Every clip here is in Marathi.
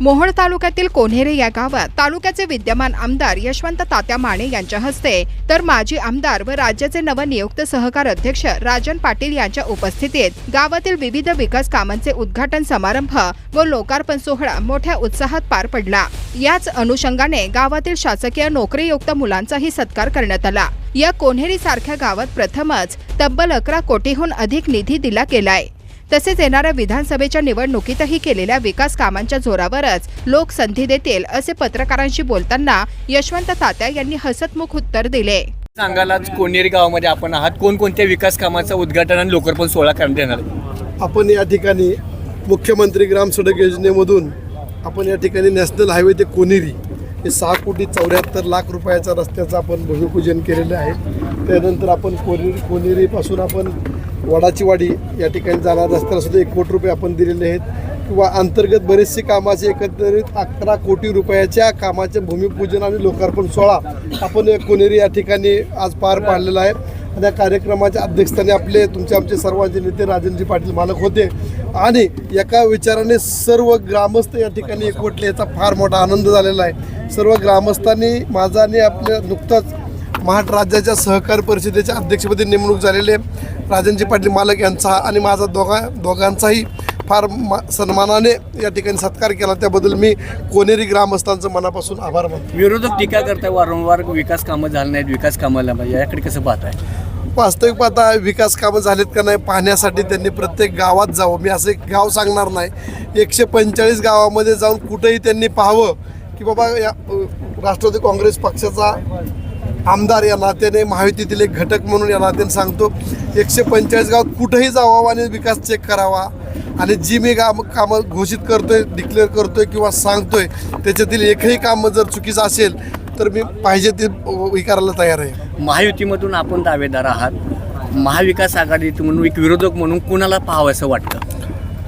मोहोळ तालुक्यातील कोन्हेरे या गावात तालुक्याचे विद्यमान आमदार यशवंत तात्या माने यांच्या हस्ते तर माजी आमदार व राज्याचे नवनियुक्त सहकार अध्यक्ष राजन पाटील यांच्या उपस्थितीत गावातील विविध विकास कामांचे उद्घाटन समारंभ व लोकार्पण सोहळा मोठ्या उत्साहात पार पडला. याच अनुषंगाने गावातील शासकीय नोकरीयुक्त मुलांचाही सत्कार करण्यात आला. या कोन्हेरी सारख्या गावात प्रथमच तब्बल अकरा कोटीहून अधिक निधी दिला गेलाय. तसेच येणाऱ्या विधानसभेच्या निवडणुकीतही केलेल्या विकास कामांच्या जोरावरच लोक संधी देतील असे पत्रकारांशी बोलताना यशवंत तात्या यांनी हसतमुख उत्तर दिले. सांगाल आज कोणेरी गावामध्ये आपण आहात. कोणकोणत्या विकास कामाचं उद्घाटन आणि लोकार्पण सोहळा करण्यात येणार? आपण या ठिकाणी मुख्यमंत्री ग्राम सडक योजनेमधून आपण या ठिकाणी नॅशनल हायवे ते कोनेरी हे सहा कोटी चौऱ्याहत्तर लाख रुपयाचा रस्त्याचं आपण भूमिपूजन केलेलं आहे. त्यानंतर आपण कोनेरी कोनेरीपासून आपण वडाची वाडी या ठिकाणी जाणाऱ्या रस्त्याला सुद्धा एक कोटी रुपये आपण दिलेले आहेत. किंवा अंतर्गत बरेचसे कामाचे एकत्रित अकरा कोटी रुपयाच्या कामाचे भूमिपूजन आणि लोकार्पण सोहळा आपण कोनेरी या ठिकाणी आज पार पाडलेला आहे. आणि या कार्यक्रमाच्या अध्यक्षस्थानी आपले तुमचे आमचे सर्वांचे नेते राजनजी पाटील मालक होते. आणि एका विचाराने सर्व ग्रामस्थ या ठिकाणी एकवटले याचा फार मोठा आनंद झालेला आहे. सर्व ग्रामस्थांनी माझा आणि आपल्या नुकताच महाराष्ट्र राज्याच्या सहकार परिषदेच्या अध्यक्षपदी नेमणूक झालेली आहे. राजनजी पाटील मालक यांचा आणि माझा दोघा दोघांचाही फार मा सन्मानाने या ठिकाणी सत्कार केला. त्याबद्दल मी कोनेरी ग्रामस्थांचं मनापासून आभार मानतो. विरोधक टीका करताय वारंवार विकास कामं झाली नाहीत विकास कामाला पाहिजे याकडे कसं पाहताय? वास्तविक पाहता विकास कामं झालीत का नाही पाहण्यासाठी त्यांनी प्रत्येक गावात जावं. मी असं एक गाव सांगणार नाही. एकशे पंचेचाळीस गावामध्ये जाऊन कुठेही त्यांनी पाहावं की बाबा या राष्ट्रवादी काँग्रेस पक्षाचा आमदार या नात्याने महायुतीतील एक घटक म्हणून या नात्याने सांगतो एकशे पंचेचाळीस गावात कुठेही जावा आणि विकास चेक करावा. आणि जी मी काम कामं घोषित करतोय डिक्लेअर करतोय किंवा सांगतोय त्याच्यातील एकही काम जर चुकीचं असेल तर मी पाहिजे ते विकारायला तयार आहे. महायुतीमधून आपण दावेदार आहात. महाविकास आघाडीत म्हणून एक विरोधक म्हणून कुणाला पाहावं असं वाटतं?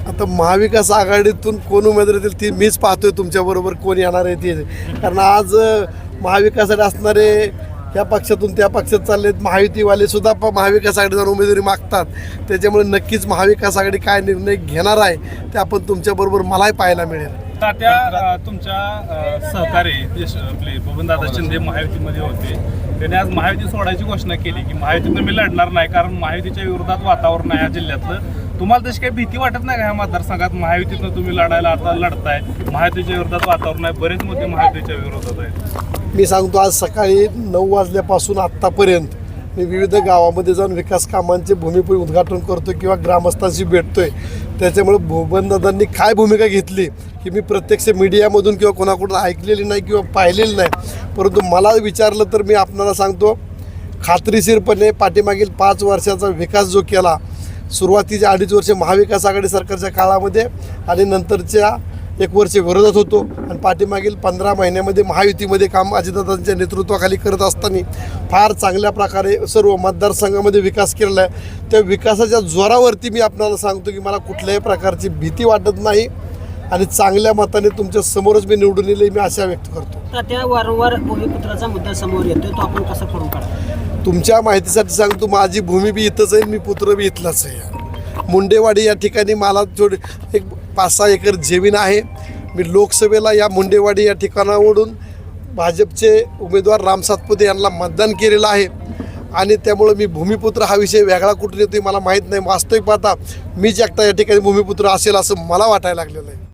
आता महाविकास आघाडीतून कोण उमेदवार येतील ती मीच पाहतोय तुमच्याबरोबर कोण येणार आहे ते. कारण आज अ, महाविकासासाठी असणारे या पक्षातून त्या पक्षात चाललेत. महायुतीवाले सुद्धा प महाविकास आघाडीवर उमेदवारी मागतात. त्याच्यामुळे नक्कीच महाविकास आघाडी काय निर्णय घेणार आहे ते आपण तुमच्याबरोबर मलाही पाहायला मिळेल. तात्या तुमच्या सहकारी आपले बबनदादा शिंदे महायुतीमध्ये होते त्याने आज महायुती सोडायची घोषणा केली की महायुतीतून मी लढणार नाही कारण महायुतीच्या विरोधात वातावरण आहे या जिल्ह्यातलं. तुम्हाला तशी काही भीती वाटत नाही का ह्या मतदारसंघात? महायुतीतनं तुम्ही लढायला आता लढताय. महायुतीच्या विरोधात वातावरण आहे. बरेच मुद्दे महायुतीच्या विरोधात आहेत. मी सांगतो आज सकाळी नऊ वाजल्यापासून आत्तापर्यंत मी विविध गावामध्ये जाऊन विकास कामांचे भूमिपूजन उद्घाटन करतो किंवा ग्रामस्थांशी भेटतोय. त्याच्यामुळे भूबनदादांनी काय भूमिका घेतली की मी प्रत्यक्ष मीडियामधून किंवा कोणाकडून ऐकलेली नाही किंवा पाहिलेली नाही. परंतु मला विचारलं तर मी आपणाला सांगतो खात्रीशीरपणे पाठीमागील पाच वर्षाचा विकास जो केला सुरुवातीच्या अडीच वर्ष महाविकास आघाडी सरकारच्या काळामध्ये आणि नंतरच्या एक वर्ष विरोधात होतो. आणि पाठीमागील पंधरा महिन्यामध्ये महायुतीमध्ये काम अजितदादांच्या नेतृत्वाखाली करत असताना फार चांगल्या प्रकारे सर्व मतदारसंघामध्ये विकास केलेला आहे. त्या विकासाच्या जोरावरती मी आपणाला सांगतो की मला कुठल्याही प्रकारची भीती वाटत नाही आणि चांगल्या मताने तुमच्या समोरच मी निवडून येईल मी आशा व्यक्त करतो. त्या वारंवार भूमिपुत्राचा मुद्दा समोर येतो तो आपण कसा करून काढतो तुमच्या माहितीसाठी सांगतो माझी भूमी बी इथंच आहे मी पुत्र बी इथलाच आहे. मुंडेवाडी या ठिकाणी मला थोडी एक पाच सहा एकर जमीन आहे. मी लोकसभेला या मुंडेवाडी या ठिकाणावरून भाजपचे उमेदवार राम सातपुते यांना मतदान केलेलं आहे. आणि त्यामुळं मी भूमिपुत्र हा विषय वेगळा कुठून येतो मला माहीत नाही. वास्तविक पाहता मीच एकटा या ठिकाणी भूमिपुत्र असेल असं मला वाटायला लागलेलं